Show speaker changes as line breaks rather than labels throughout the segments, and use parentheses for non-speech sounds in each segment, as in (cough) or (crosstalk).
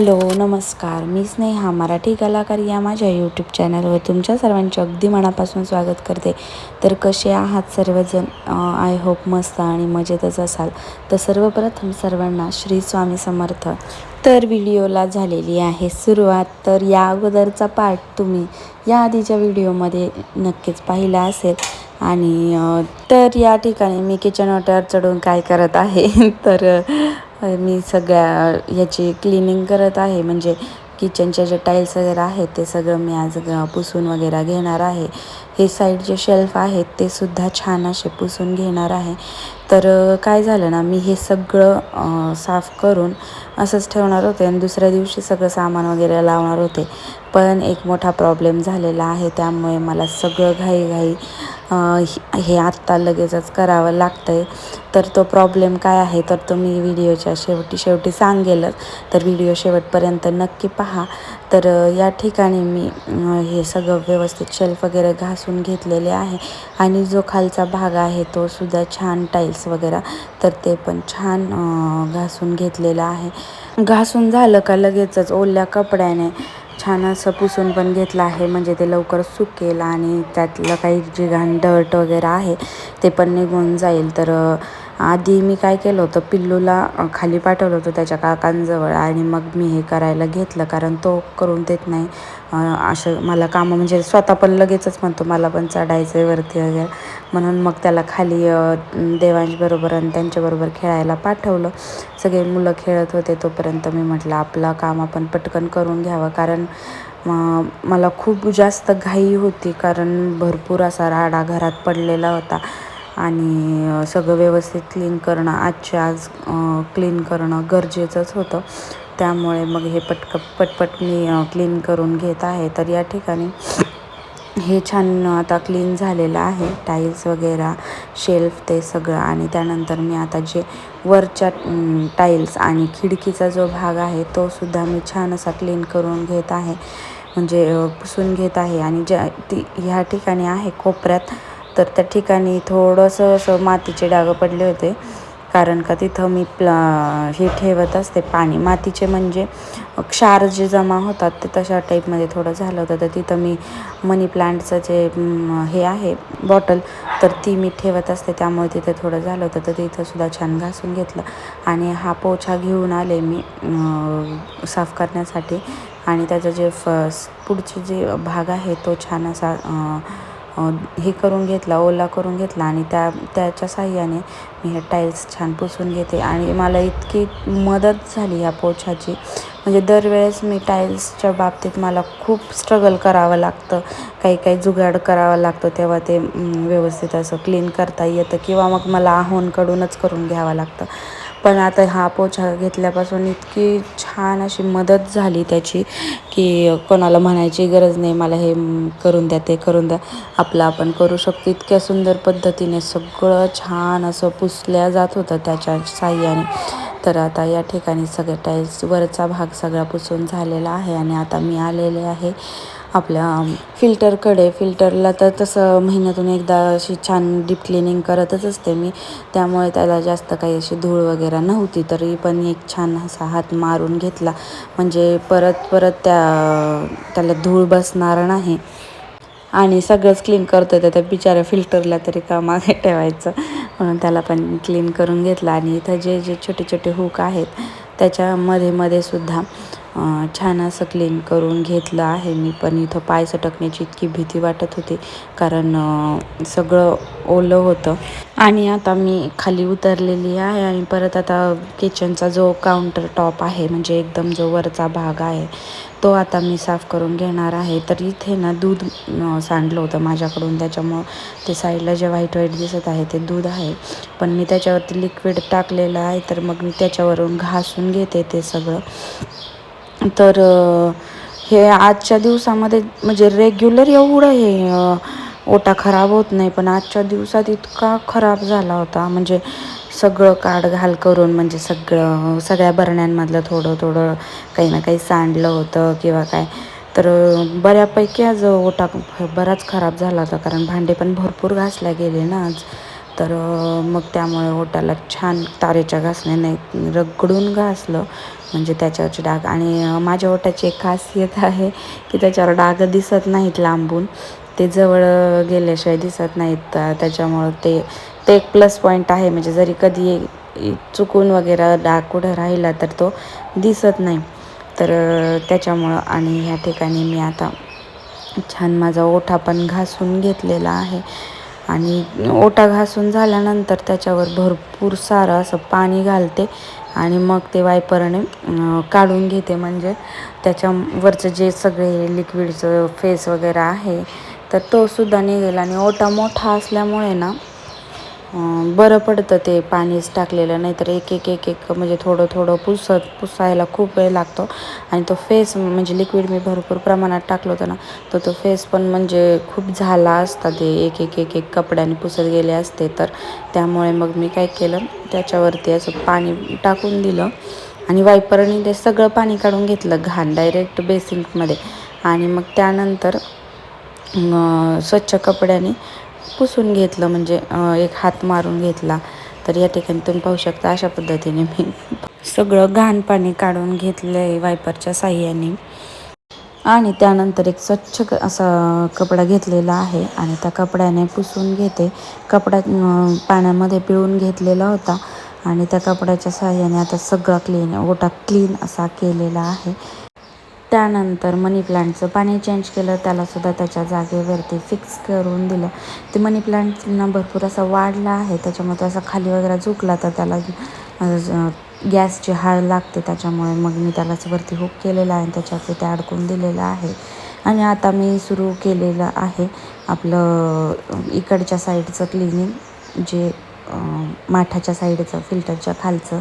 Hello नमस्कार. मी स्नेहा मराठी कलाकार या माझ्या यूट्यूब चॅनलवर तुमच्या सर्वांचे अगदी मनापासून स्वागत करते. तर कसे आहात सर्वजण? आय होप मस्त आणि मजेतच असाल. तर सर्वप्रथम सर्वांना श्री स्वामी समर्थ. तर व्हिडिओला झालेली आहे सुरुवात. तर या अगोदरचा पार्ट तुम्ही या आधीच्या व्हिडिओमध्ये नक्कीच पाहिला असेल. आणि तर या ठिकाणी मी किचन वाट्यावर चढून काय करत आहे? (laughs) तर मी सगळ्या याची क्लिनिंग करत आहे. म्हणजे किचनच्या जे टाईल्स वगैरे आहेत ते सगळं मी आज पुसून वगैरे घेणार आहे. हे साईड जे शेल्फ आहेत ते सुद्धा छान असे पुसून घेणार आहे. तर काय झालं ना मी हे सगळं साफ करून असंच ठेवणार होते आणि दुसऱ्या दिवशी सगळं सामान वगैरे लावणार होते. पण एक मोठा प्रॉब्लेम झालेला आहे त्यामुळे मला सगळं घाईघाई हे- आत्ता लगेचच करावं लागतं आहे तर तो प्रॉब्लेम काय आहे तर तो मी व्हिडिओच्या शेवटी शेवटी सांगेलच. तर व्हिडिओ शेवटपर्यंत नक्की पहा. तर या ठिकाणी मी हे सगळं व्यवस्थित शेल्फ वगैरे घासून घेतलेले आहे. आणि जो खालचा भाग आहे तो सुद्धा छान टाईल्स वगैरे. तर ते पण छान घासून घेतलेलं आहे. घासून झालं का लगेचच ओल्या कपड्याने. छान असं पुसून पण घेतलं आहे. म्हणजे ते लवकर सुकेल आणि त्यातलं काही जे घाण डर्ट वगैरे आहे ते पण निघून जाईल. तर आधी मी काय केलं होतं पिल्लूला खाली पाठवलं होतं त्याच्या काकांजवळ आणि मग मी हे करायला घेतलं कारण तो करून देत नाही. असं मला कामं म्हणजे स्वतः पण लगेचच म्हणतो मला पण चढायचं आहे वरती वगैरे. म्हणून मग त्याला खाली देवांशबरोबर आणि त्यांच्याबरोबर खेळायला पाठवलं. सगळे मुलं खेळत होते तोपर्यंत मी म्हटलं आपलं काम आपण पटकन करून घ्यावं. कारण मला खूप जास्त घाई होती कारण भरपूर असा राडा घरात पडलेला होता. आणि सगळं व्यवस्थित क्लीन करणं आजच्या आज क्लीन करणं गरजेचंच होतं. त्यामुळे मग हे पटक पटपट मी क्लीन करून घेत आहे. तर या ठिकाणी हे छान आता क्लीन झालेलं आहे. टाईल्स वगैरे शेल्फ ते सगळं. आणि त्यानंतर मी आता जे वरच्या टाईल्स आणि खिडकीचा जो भाग आहे तो सुद्धा मी छान असा क्लीन करून घेत आहे. म्हणजे पुसून घेत आहे. आणि ज्या ती ह्या ठिकाणी आहे कोपऱ्यात. तर त्या ठिकाणी थोडंसं असं मातीचे डाग पडले होते. कारण का तिथं मी प्ला हे ठेवत असते पाणी. मातीचे म्हणजे क्षार जे जमा होतात ते तशा टाईपमध्ये थोडं झालं होतं. तर तिथं मी मनी प्लांटचं जे हे आहे बॉटल तर ती मी ठेवत असते. त्यामुळे तिथे थोडं झालं होतं. तर तिथंसुद्धा छान घासून घेतलं. आणि हा पोछा घेऊन आले मी साफ करण्यासाठी. आणि त्याचं जे फ पुढचे जे भाग आहे तो छान असा हे करून घेतला ओला करून घेतला आणि त्या त्याच्या साह्याने मी हे टाईल्स छान पुसून घेते. आणि मला इतकी मदत झाली या पोछाची म्हणजे दरवेळेस मी टाईल्सच्या बाबतीत मला खूप स्ट्रगल करावं लागतं. काही काही जुगाड करावा लागतो तेव्हा ते व्यवस्थित असं क्लीन करता येतं किंवा मग मला आहोंकडूनच करून घ्यावं लागतं. पण आता हा पोछा घेतल्यापासून इतकी छान अशी मदत झाली त्याची की कोणाला म्हणायची गरज नाही मला हे करून द्या ते करून द्या. आपलं आपण करू शकतो. इतक्या सुंदर पद्धतीने सगळं छान असं पुसल्या जात होतं त्याच्या साह्याने. तर आता या ठिकाणी सगळ्या टाईल्स वरचा भाग सगळा पुसून झालेला आहे आणि आता मी आलेले आहे. आपल्या फिल्टरकडे. फिल्टरला तर तसं महिन्यातून एकदा अशी छान डीप क्लिनिंग करतच असते मी. त्यामुळे त्याला जास्त काही अशी धूळ वगैरे नव्हती तरी पण एक छान असा हात मारून घेतला. म्हणजे परत परत त्या त्याला धूळ बसणार नाही. आणि सगळंच क्लीन करतो तर त्या बिचाऱ्या फिल्टरला तरी का मागे ठेवायचं? म्हणून त्याला पण क्लीन करून घेतलं. आणि इथं जे जे छोटे छोटे हुक आहेत त्याच्यामध्ये मध्ये सुद्धा छान असं क्लीन करून घेतलं आहे मी पण इथं पाय सटकण्याची इतकी भीती वाटत होती कारण सगळं ओलं होतं. आणि आता मी खाली उतरलेली आहे आणि परत आता किचनचा जो काउंटर टॉप आहे म्हणजे एकदम जो वरचा भाग आहे तो आता मी साफ करून घेणार आहे. तर इथे ना दूध सांडलं होतं माझ्याकडून त्याच्यामुळं ते साईडला जे व्हाईट व्हाईट दिसत आहे ते दूध आहे. पण मी त्याच्यावरती लिक्विड टाकलेलं आहे तर मग मी त्याच्यावरून घासून घेते ते सगळं. तर हे आजच्या दिवसामध्ये म्हणजे रेग्युलर एवढं हे ओटा खराब होत नाही पण आजच्या दिवसात इतका खराब झाला होता. म्हणजे सगळं काढ घाल करून म्हणजे सगळं सगळ्या बरण्यांमधलं थोडं थोडं काही ना काही सांडलं होतं किंवा काय. तर बऱ्यापैकी आज ओटा बराच खराब झाला होता कारण भांडे पण भरपूर घासल्या गेले ना आज. तर मग त्यामुळे ओटाला छान तारेच्या घासण्याने रगडून घासलं. म्हणजे त्याच्यावरचे डाग. आणि माझ्या ओटाची एक खासियत आहे की त्याच्यावर डाग दिसत नाहीत लांबून. ते जवळ गेल्याशिवाय दिसत नाहीत. त्याच्यामुळं ते ते एक प्लस पॉईंट आहे. म्हणजे जरी कधी चुकून वगैरे डाग कुठं राहिला तर तो दिसत नाही. तर त्याच्यामुळं आणि ह्या ठिकाणी मी आता छान माझा ओठा पण घासून घेतलेला आहे. आणि ओटा घासून झाल्यानंतर त्याच्यावर भरपूर सारं असं पाणी घालते आणि मग ते वायपरने काढून घेते. म्हणजे त्याच्यावरचं जे सगळे लिक्विडचं फेस वगैरे आहे तर तोसुद्धा निघेल. आणि ओटा मोठा असल्यामुळे ना बरं पडतं ते पाणीच टाकलेलं नाहीतर एक एक एक एक म्हणजे थोडं थोडं पुसत पुसायला खूप वेळ लागतो. आणि तो फेस म्हणजे लिक्विड मी भरपूर प्रमाणात टाकलं होतं ना तर तो फेस पण म्हणजे खूप झाला असता ते एक एक एक एक कपड्याने पुसत गेले असते. तर त्यामुळे मग मी काय केलं त्याच्यावरती असं पाणी टाकून दिलं आणि वायपरने ते सगळं पाणी काढून घेतलं घाण डायरेक्ट बेसिनमध्ये आणि मग त्यानंतर स्वच्छ कपड्याने पुसून घेतलं म्हणजे एक हात मारून घेतला. तर या ठिकाणी तुम्ही पाहू शकता अशा पद्धतीने मी सगळं घाण पाणी काढून घेतलं आहे वायपरच्या साह्याने. आणि त्यानंतर एक स्वच्छ असा कपडा घेतलेला आहे आणि त्या कपड्याने पुसून घेते. कपडा पाण्यामध्ये पिळून घेतलेला होता आणि त्या कपड्याच्या साह्याने आता सगळा क्लीन ओटा क्लीन असा केलेला आहे. त्यानंतर मनी प्लांटचं पाणी चेंज केलं त्यालासुद्धा त्याच्या जागेवरती फिक्स करून दिलं. ते मनी प्लांटना भरपूर असा वाढला आहे त्याच्यामुळे तो असा खाली वगैरे झुकला तर त्याला गॅसची हाळ लागते त्याच्यामुळे मग मी त्यालाच वरती हुक केलेला आहे आणि त्याच्यावरती ते अडकून दिलेलं आहे. आणि आता मी सुरू केलेलं आहे आपलं इकडच्या साईडचं क्लिनिंग जे माठाच्या साईडचं फिल्टरच्या खालचं.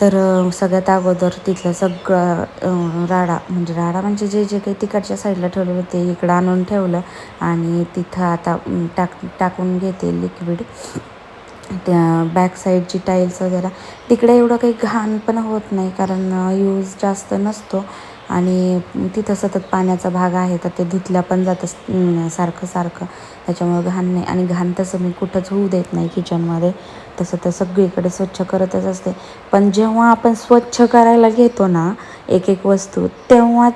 तर सगळ्यात अगोदर तिथलं सगळं राडा म्हणजे राडा म्हणजे जे जे काही तिकडच्या साईडला ठेवलं ते इकडं आणून ठेवलं आणि तिथं आता टाक टाकून घेते लिक्विड त्या बॅक साईडची टाईल्स वगैरे. तिकडे एवढं काही घाण पण होत नाही कारण यूज जास्त नसतो. आणि तिथं सतत पाण्याचा भाग आहे तर ते धुतल्या पण जातं सारखं सारखं. त्याच्यामुळं घाण नाही. आणि घाण तसं मी कुठंच होऊ देत नाही किचनमध्ये. तसं तर सगळीकडे स्वच्छ करतच असते. पण जेव्हा आपण स्वच्छ करायला घेतो ना एक एक वस्तू तेव्हा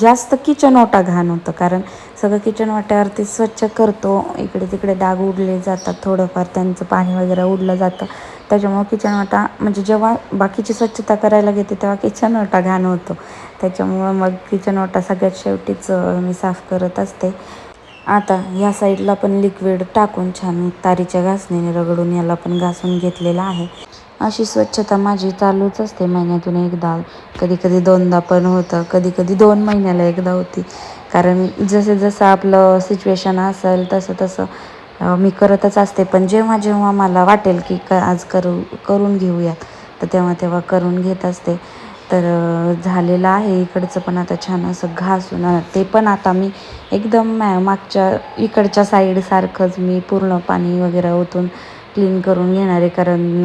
जास्त किचन ओटा घाण होतं. कारण सगळं किचन वाट्यावरती स्वच्छ करतो. इकडे तिकडे डाग उडले जातात थोडंफार. त्यांचं पाणी वगैरे उडलं जातं. त्याच्यामुळं किचन वाटा म्हणजे जेव्हा बाकीची स्वच्छता करायला घेते तेव्हा किचन वाटा घाण होतो. त्याच्यामुळं मग किचन वाटा सगळ्यात शेवटीच मी साफ करत असते. आता ह्या साईडला पण लिक्विड टाकून छान तारीच्या घासणीने रगडून याला पण घासून घेतलेला आहे. अशी स्वच्छता माझी चालूच असते महिन्यातून एकदा. कधी कधी दोनदा पण होतं. कधी कधी दोन महिन्याला एकदा होती. कारण जसं जसं आपलं सिच्युएशन असेल तसं तसं मी करतच असते. पण जेव्हा जेव्हा मला वाटेल की क आज करू करून घेऊयात तर तेव्हा तेव्हा करून घेत असते. तर झालेलं आहे इकडचं पण आता छान असं घासून. ते पण आता मी एकदम मॅ मागच्या इकडच्या साईडसारखंच मी पूर्ण पाणी वगैरे ओतून क्लीन करून घेणार आहे. कारण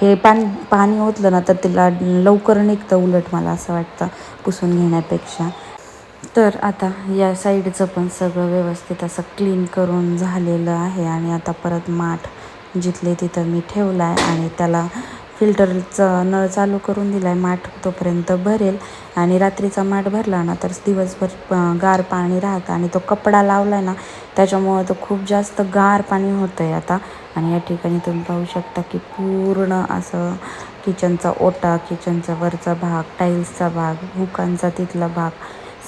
हे पाणी पाणी ओतलं ना तर तिला लवकर निघतं उलट मला असं वाटतं पुसून घेण्यापेक्षा. तर आता या साईडचं पण सगळं व्यवस्थित असं क्लीन करून झालेलं आहे आणि आता परत माठ जिथले तिथं मी ठेवला आहे आणि त्याला फिल्टरचं नळ चालू करून दिला आहे माठ तोपर्यंत भरेल आणि रात्रीचा माठ भरला ना तर दिवसभर गार पाणी राहतं आणि तो कपडा लावला आहे ना त्याच्यामुळं तो खूप जास्त गार पाणी होतं आहे आता. आणि या ठिकाणी तुम्ही पाहू शकता की पूर्ण असं किचनचा ओटा किचनचा वरचा भाग टाईल्सचा भाग हुकांचा तिथला भाग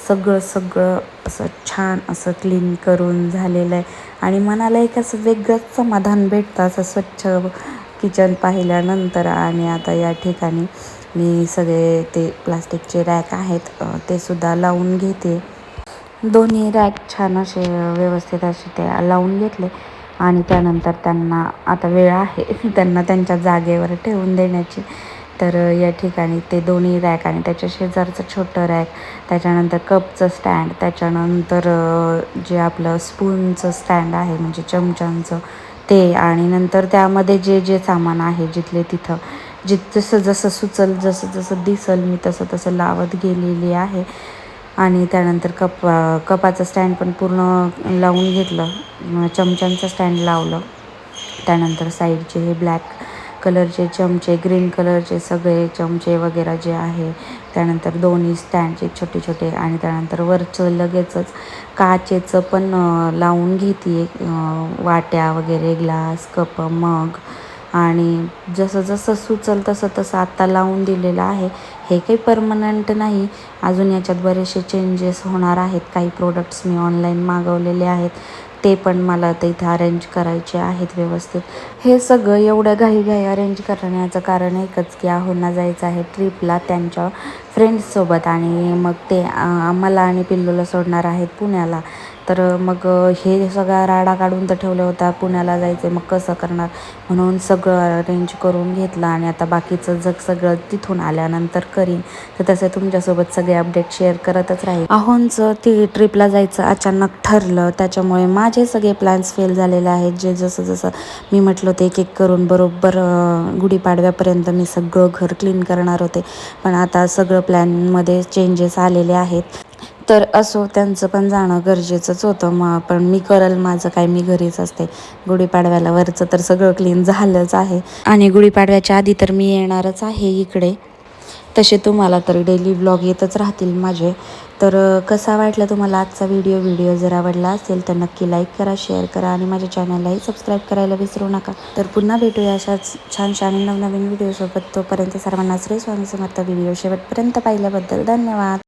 सगळं सगळं असं छान असं क्लीन करून झालेलं आहे. आणि मनाला एक असं वेगळंच समाधान भेटतं असं स्वच्छ किचन पाहिल्यानंतर. आणि आता या ठिकाणी मी सगळे ते प्लास्टिकचे रॅक आहेत ते सुद्धा लावून घेते. दोन्ही रॅक छान असे व्यवस्थित असे ते लावून घेतले. आणि त्यानंतर त्यांना आता वेळ आहे (laughs) त्यांना त्यांच्या जागेवर ठेवून देण्याची. तर या ठिकाणी ते दोन्ही रॅक आणि त्याच्या शेजारचं छोटं रॅक त्याच्यानंतर कपचं स्टँड त्याच्यानंतर जे आपलं स्पूनचं स्टँड आहे म्हणजे चमच्यांचं ते आणि नंतर त्यामध्ये जे जे सामान आहे जिथले तिथं जि जसं जसं सुचल जसं जसं दिसल मी तसं तसं लावत गेलेली आहे. आणि त्यानंतर कप कपाचं स्टँड पण पूर्ण लावून घेतलं चमच्यांचं स्टँड लावलं. त्यानंतर साईडचे हे ब्लॅक कलरचे चमचे ग्रीन कलरचे सगळे चमचे वगैरे जे आहे त्यानंतर दोन्ही स्टँडचे छोटे छोटे आणि त्यानंतर वरचं लगेचच काचेचं पण लावून घेते वाट्या वगैरे ग्लास कप मग. आणि जसं जसं सुचल तसं तसं आत्ता लावून दिलेलं आहे. हे काही परमनंट नाही. अजून याच्यात बरेचसे चेंजेस होणार आहेत. काही प्रोडक्ट्स मी ऑनलाईन मागवलेले आहेत. ते पण मला ते इथे अरेंज करायचे आहेत व्यवस्थित. हे सगळं एवढं घाईघाई अरेंज करण्याचं कारण एकच की आहोंना जायचं आहे ट्रिपला त्यांच्या फ्रेंड्ससोबत आणि मग ते आम्हाला मला आणि पिल्लूला सोडणार आहेत पुण्याला. तर मग हे सगळा राडा काढून तर ठेवला होता पुण्याला जायचं मग कसं करणार? म्हणून सगळं अरेंज करून घेतलं आणि आता बाकीचं जग सगळं तिथून आल्यानंतर करीन. तर तसं तुमच्यासोबत सगळे अपडेट शेअर करतच राहील अहोंचं ती ट्रिपला जायचं अचानक ठरलं. त्याच्यामुळे माझे सगळे प्लॅन्स फेल झालेले आहेत. जे जसं जसं मी म्हटलं होतं एक एक करून बरोबर गुढीपाडव्यापर्यंत मी सगळं घर क्लीन करणार होते. पण आता सगळं प्लॅनमध्ये चेंजेस आलेले आहेत. तर असो त्यांचं पण जाणं गरजेचंच होतं. मग पण मी करल माझं काय मी घरीच असते. गुढीपाडव्याला वरचं तर सगळं क्लीन झालंच आहे. आणि गुढीपाडव्याच्या आधी तर मी येणारच आहे इकडे. तसे तुम्हाला तर डेली व्लॉग येतच राहतील माझे. तर कसा वाटला तुम्हाला आजचा व्हिडिओ व्हिडिओ जर आवडला असेल तर नक्की लाईक करा शेअर करा आणि माझ्या चॅनललाही सबस्क्राईब करायला विसरू नका. तर पुन्हा भेटूया अशाच छान छान नवनवीन व्हिडिओसोबत तोपर्यंत सर्वांना श्री स्वामी समर्थ व्हिडिओ शेवटपर्यंत पाहिल्याबद्दल धन्यवाद.